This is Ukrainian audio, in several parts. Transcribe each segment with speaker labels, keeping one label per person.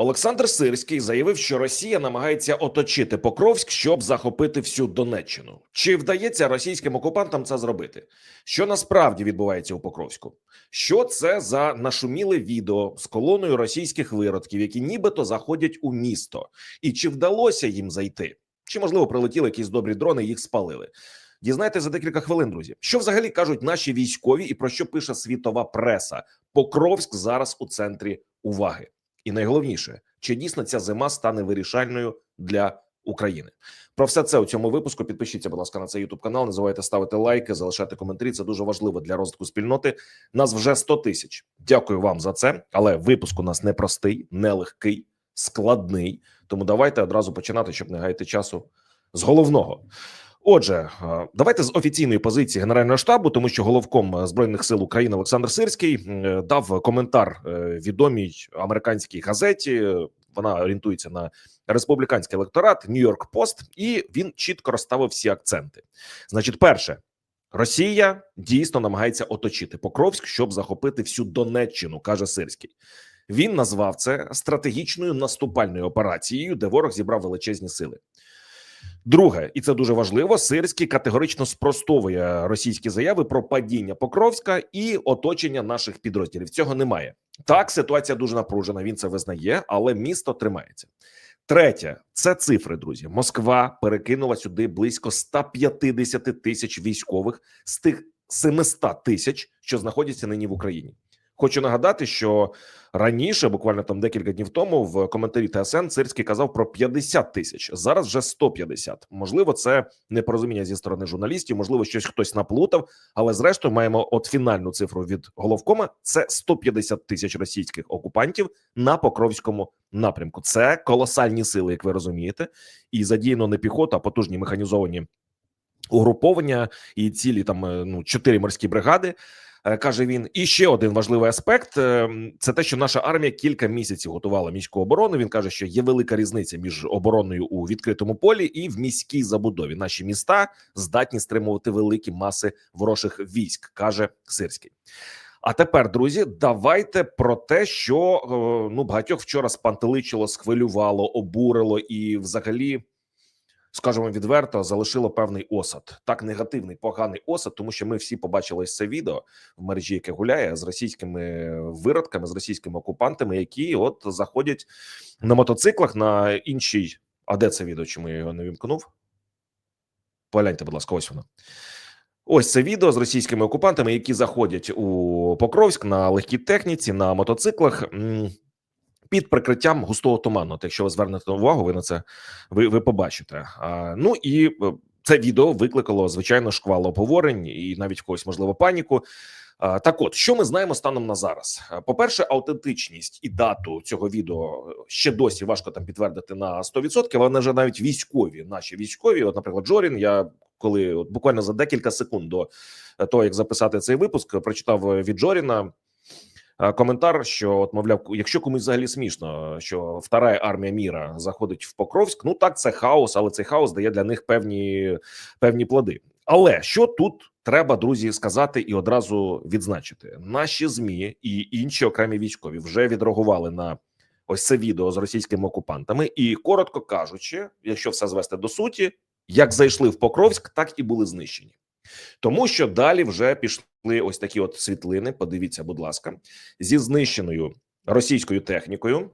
Speaker 1: Олександр Сирський заявив, що Росія намагається оточити Покровськ, щоб захопити всю Донеччину. Чи вдається російським окупантам це зробити? Що насправді відбувається у Покровську? Що це за нашуміле відео з колоною російських виродків, які нібито заходять у місто? І чи вдалося їм зайти? Чи можливо прилетіли якісь добрі дрони, і їх спалили? Дізнайте за декілька хвилин, друзі. Що взагалі кажуть наші військові, і про що пише світова преса? Покровськ зараз у центрі уваги. І найголовніше, чи дійсно ця зима стане вирішальною для України? Про все це у цьому випуску. Підпишіться, будь ласка, на цей Ютуб канал. Не забувайте ставити лайки, залишати коментарі. Це дуже важливо для розвитку спільноти. Нас вже 100 тисяч. Дякую вам за це. Але випуск у нас непростий, нелегкий, складний. Тому давайте одразу починати, щоб не гаяти часу з головного. Отже, е, давайте з офіційної позиції Генерального штабу, тому що головком збройних сил України Олександр Сирський е, дав коментар е, відомій американській газеті. Вона орієнтується на республіканський електорат Нью-Йорк Пост, і він чітко розставив всі акценти. Значить, перше, Росія дійсно намагається оточити Покровськ, щоб захопити всю Донеччину, каже Сирський. Він назвав це стратегічною наступальною операцією, де ворог зібрав величезні сили. Друге, і це дуже важливо. Сирський категорично спростовує російські заяви про падіння Покровська і оточення наших підрозділів. Цього немає. Так, ситуація дуже напружена. Він це визнає, але місто тримається. Третє це цифри, друзі. Москва перекинула сюди близько 150 тисяч військових з тих 700 тисяч, що знаходяться нині в Україні. Хочу нагадати, що раніше, буквально там декілька днів тому, в коментарі ТСН Цирський казав про 50 тисяч. Зараз вже 150. Можливо, це непорозуміння зі сторони журналістів. Можливо, щось хтось наплутав. Але зрештою маємо от фінальну цифру від головкома: це 150 тисяч російських окупантів на покровському напрямку. Це колосальні сили, як ви розумієте, і задіяно не піхота, а потужні механізовані угруповання і цілі там е, ну чотири морські бригади. Е, каже він, і ще один важливий аспект: е, це те, що наша армія кілька місяців готувала міську оборону. Він каже, що є велика різниця між обороною у відкритому полі і в міській забудові. Наші міста здатні стримувати великі маси ворожих військ, каже Сирський. А тепер, друзі, давайте про те, що ну багатьох вчора спантеличило, схвилювало, обурило і, взагалі скажімо відверто, залишило певний осад, так негативний, поганий осад, тому що ми всі побачили це відео в мережі, яке гуляє з російськими виродками, з російськими окупантами, які от заходять на мотоциклах на іншій. А де це відео? Чому я його не вімкнув? Погляньте, будь ласка, ось воно. Ось це відео з російськими окупантами, які заходять у Покровськ на легкій техніці на мотоциклах під прикриттям густого туману. От якщо ви звернете увагу, ви на це ви, ви побачите. А, Ну і е, це відео викликало звичайно шквал обговорень і навіть когось можливо паніку. Так, от що ми знаємо станом на зараз? По перше, аутентичність і дату цього відео ще досі важко там підтвердити на 100%, але вони вже навіть військові, наші військові, от, наприклад, Джорін. Я коли от буквально за декілька секунд до того, як записати цей випуск, прочитав від Джоріна коментар, що от мовляв, якщо комусь взагалі смішно, що втора армія міра заходить в Покровськ, ну так це хаос, але цей хаос дає для них певні певні плоди. Але що тут треба друзі сказати і одразу відзначити, наші змі і інші окремі військові вже відреагували на ось це відео з російськими окупантами, і коротко кажучи, якщо все звести до суті, як зайшли в Покровськ, так і були знищені. Тому що далі вже пішли ось такі от світлини. Подивіться, будь ласка, зі знищеною російською технікою.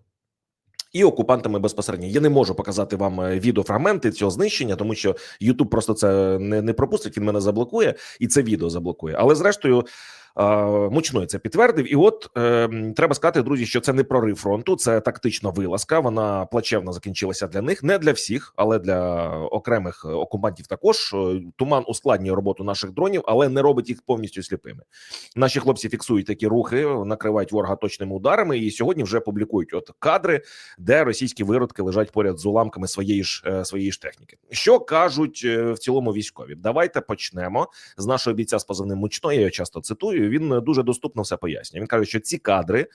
Speaker 1: І окупантами безпосередньо я не можу показати вам е, відеофрагменти цього знищення, тому що Ютуб просто це не не пропустить. Він мене заблокує, і це відео заблокує. Але зрештою, Мучной це підтвердив, і от е, треба сказати, друзі, що це не прорив фронту, це тактична вилазка. Вона плачевно закінчилася для них, не для всіх, але для окремих окупантів. Також туман ускладнює роботу наших дронів, але не робить їх повністю сліпими. Наші хлопці фіксують такі рухи, накривають ворога точними ударами. І сьогодні вже публікують от кадри, де російські виродки лежать поряд з уламками своєї ж е, своєї ж техніки. Що кажуть е, в цілому військові? Давайте почнемо з нашого бійця з позивним мучно. Я часто цитую він дуже доступно все пояснює. Він каже, що ці кадри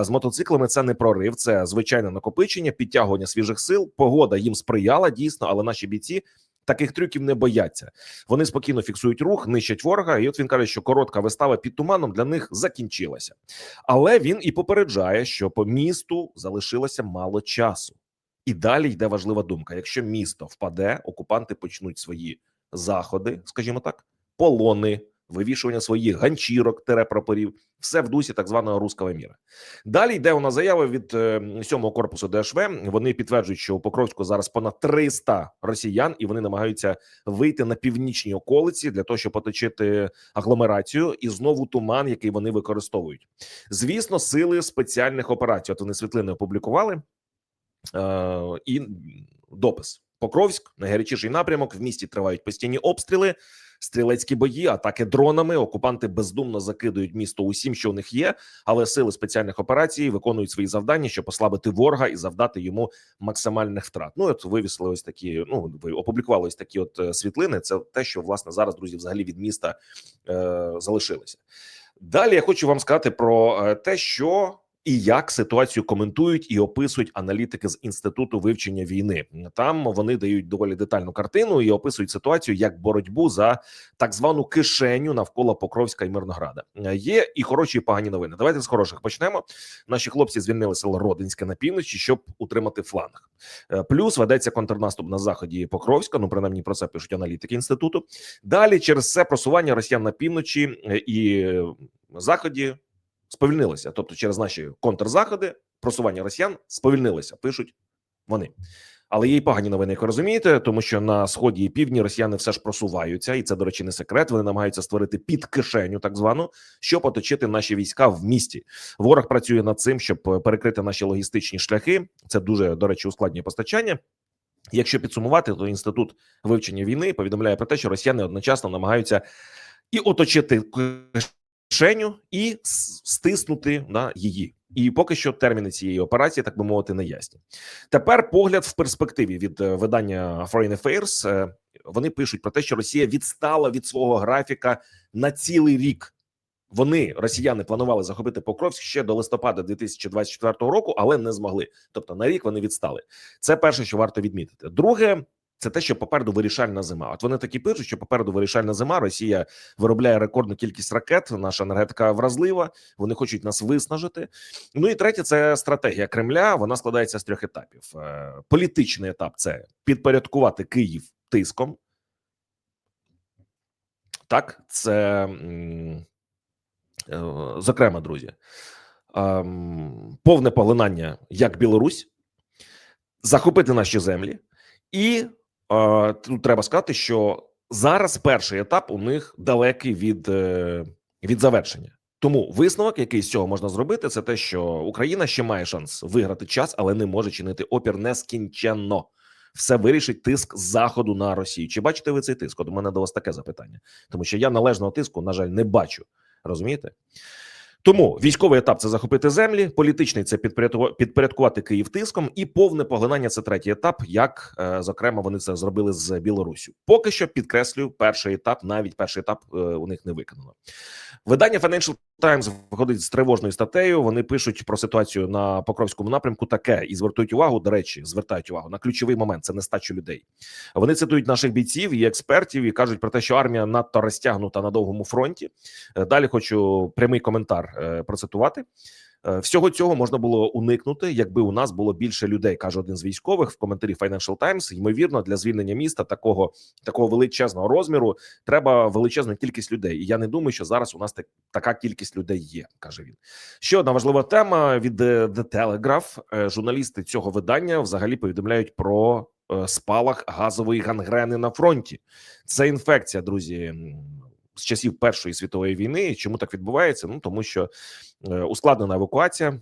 Speaker 1: з мотоциклами це не прорив, це звичайне накопичення, підтягування свіжих сил. Погода їм сприяла дійсно, але наші бійці Таких трюків не бояться. Вони спокійно фіксують рух, нищать ворога. І от він каже, що коротка вистава під туманом для них закінчилася. Але він і попереджає, що по місту залишилося мало часу. І далі йде важлива думка: якщо місто впаде, окупанти почнуть свої заходи, скажімо так, полони, вивішування своїх ганчірок, прапорів, все в дусі так званого руского міра. Далі йде у нас заява від е, сьомого корпусу ДШВ. Вони підтверджують, що у Покровську зараз понад 300 росіян, і вони намагаються вийти на північні околиці для того, щоб оточити агломерацію і знову туман, який вони використовують. Звісно, сили спеціальних операцій. От вони світлини опублікували е, і допис. Покровськ, найгарячіший напрямок. В місті тривають постійні обстріли, стрілецькі бої, атаки дронами. Окупанти бездумно закидують місто усім, що у них є, але сили спеціальних операцій виконують свої завдання, щоб послабити ворога і завдати йому максимальних втрат. Ну от вивісили ось такі. Ну ви опублікували ось такі от е, світлини. Це те, що власне зараз друзі, взагалі від міста е, залишилося. Далі я хочу вам сказати про е, те, що і як ситуацію коментують і описують аналітики з інституту вивчення війни. Там вони дають доволі детальну картину і описують ситуацію як боротьбу за так звану кишеню навколо Покровська і Мирнограда. Є і хороші, і погані новини. Давайте з хороших почнемо. Наші хлопці звільнили село Родинське на півночі, щоб утримати фланг. Е, Плюс ведеться контрнаступ на заході Покровська. Ну принаймні про це пишуть аналітики інституту. Далі через це просування росіян на півночі е, і е, заході сповільнилися. Тобто, через наші контрзаходи просування росіян сповільнилися. Пишуть вони. Але є й погані новини, як ви розумієте, тому що на сході і півдні росіяни все ж просуваються, і це, до речі, не секрет. Вони намагаються створити під кишеню, так звану, щоб оточити наші війська в місті. Ворог працює над цим, щоб перекрити наші логістичні шляхи. Це дуже до речі, ускладнює постачання. Якщо підсумувати, то інститут вивчення війни повідомляє про те, що росіяни одночасно намагаються і оточити кишеню, і стиснути на її. І поки що терміни цієї операції, так би мовити, не ясні. Тепер погляд в перспективі від е, видання Foreign Affairs. Е, Вони пишуть про те, що Росія відстала від свого графіка на цілий рік. Вони росіяни планували захопити Покровськ ще до листопада 2024 року, але не змогли. Тобто на рік вони відстали. Це перше, що варто відмітити. Друге, це те, що попереду вирішальна зима. От вони такі пишуть, що попереду вирішальна зима. Росія виробляє рекордну кількість ракет. Наша енергетика вразлива. Вони хочуть нас виснажити. Ну і третє, це стратегія Кремля. Вона складається з трьох етапів. Е, політичний етап це підпорядкувати Київ тиском. Так, це е, зокрема, друзі, ем, повне поглинання як Білорусь, захопити наші землі і тут треба сказати, що зараз перший етап у них далекий від, е, від завершення. Тому висновок, який з цього можна зробити, це те, що Україна ще має шанс виграти час, але не може чинити опір нескінченно. Все вирішить тиск заходу на Росію. Чи бачите ви цей тиск? От у мене до вас таке запитання, тому що я належного тиску, на жаль, не бачу. Розумієте? Тому військовий етап це захопити землі, політичний це підпорядкувати Київ тиском, і повне поглинання це третій етап. Як е, зокрема вони це зробили з Білорусю. Поки що підкреслюю, перший етап, навіть перший етап е, у них не виконано. Видання Financial Times виходить з тривожною статтею. Вони пишуть про ситуацію на Покровському напрямку. Таке і звертають увагу. До речі, звертають увагу на ключовий момент. Це нестачу людей. Вони цитують наших бійців і експертів і кажуть про те, що армія надто розтягнута на довгому фронті. Е, далі хочу прямий коментар е, процитувати. Е, всього цього можна було уникнути, якби у нас було більше людей, каже один з військових в коментарі Financial Times. Ймовірно, для звільнення міста такого такого величезного розміру треба величезна кількість людей. І я не думаю, що зараз у нас так, така кількість людей є. каже він. Ще одна важлива тема від е, The Telegraph. Е, журналісти цього видання взагалі повідомляють про спалах газової гангрени на фронті. Це інфекція, друзі з часів Першої світової війни. Чому так відбувається? Ну тому що е, ускладнена евакуація.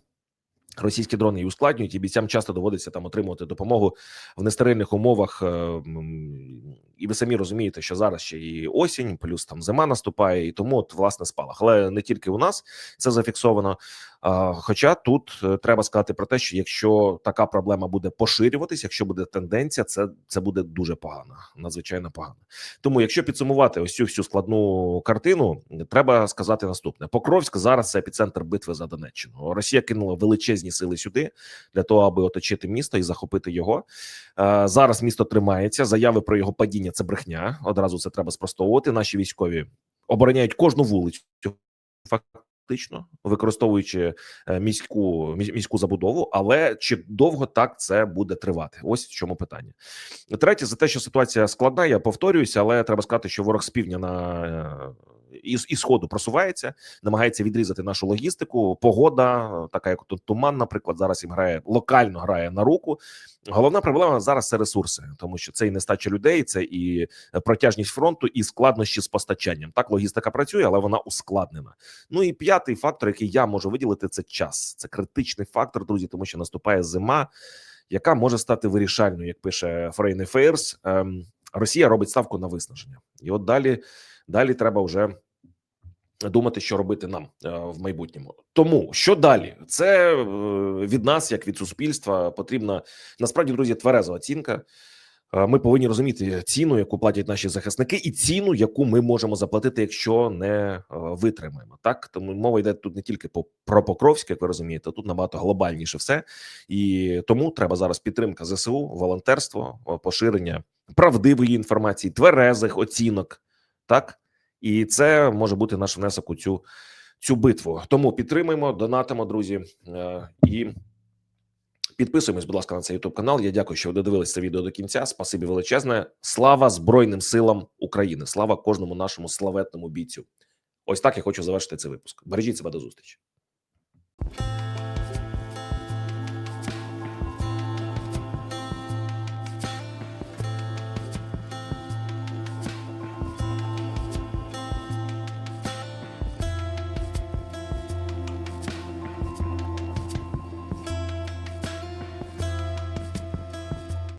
Speaker 1: Російські дрони її ускладнюють, і бійцям часто доводиться там отримувати допомогу в нестерильних умовах. І ви самі розумієте, що зараз ще і осінь, плюс там зима наступає, і тому от власне спалах. Але не тільки у нас це зафіксовано. Хоча тут е, треба сказати про те, що якщо така проблема буде поширюватись, якщо буде тенденція, це це буде дуже погано, надзвичайно погано. Тому, якщо підсумувати ось цю всю складну картину, треба сказати наступне: Покровськ зараз це епіцентр битви за Донеччину. Росія кинула величезні сили сюди для того, аби оточити місто і захопити його. Е, Зараз місто тримається. Заяви про його падіння це брехня. Одразу це треба спростовувати. Наші військові обороняють кожну вулицю. Фактично використовуючи е, міську міську забудову, але чи довго так це буде тривати? Ось в чому питання. Третє, за те, що ситуація складна, я повторююся, але треба сказати, що ворог з півдня на е, із, із сходу просувається, намагається відрізати нашу логістику. Погода, е, така як тут туман, наприклад, зараз їм грає локально грає на руку. Головна проблема зараз це ресурси, тому що це і нестача людей, це і протяжність фронту, і складнощі з постачанням. Так, логістика працює, але вона ускладнена. Ну і п'ятий фактор, який я можу виділити, це час. Це критичний фактор, друзі, тому що наступає зима, яка може стати вирішальною, як пише Foreign Affairs. Ем, Росія робить ставку на виснаження, і от далі, далі треба вже. Думати, що робити нам е, в майбутньому, тому що далі це е, від нас, як від суспільства, потрібна насправді, друзі, твереза оцінка. Е, Ми повинні розуміти ціну, яку платять наші захисники, і ціну, яку ми можемо заплатити, якщо не витримаємо. Так тому мова йде тут не тільки про Покровськ, як ви розумієте, тут набагато глобальніше все, і тому треба зараз підтримка ЗСУ, волонтерство, поширення правдивої інформації, тверезих оцінок. Так і це може бути наш внесок у цю цю битву. Тому підтримуємо, донатимо, друзі, е, і підписуємось, будь ласка, на цей youtube канал. Я дякую, що ви додивились це відео до кінця. Спасибі величезне. Слава Збройним силам України! Слава кожному нашому славетному бійцю. Ось так я хочу завершити цей випуск. Бережіть себе до зустрічі.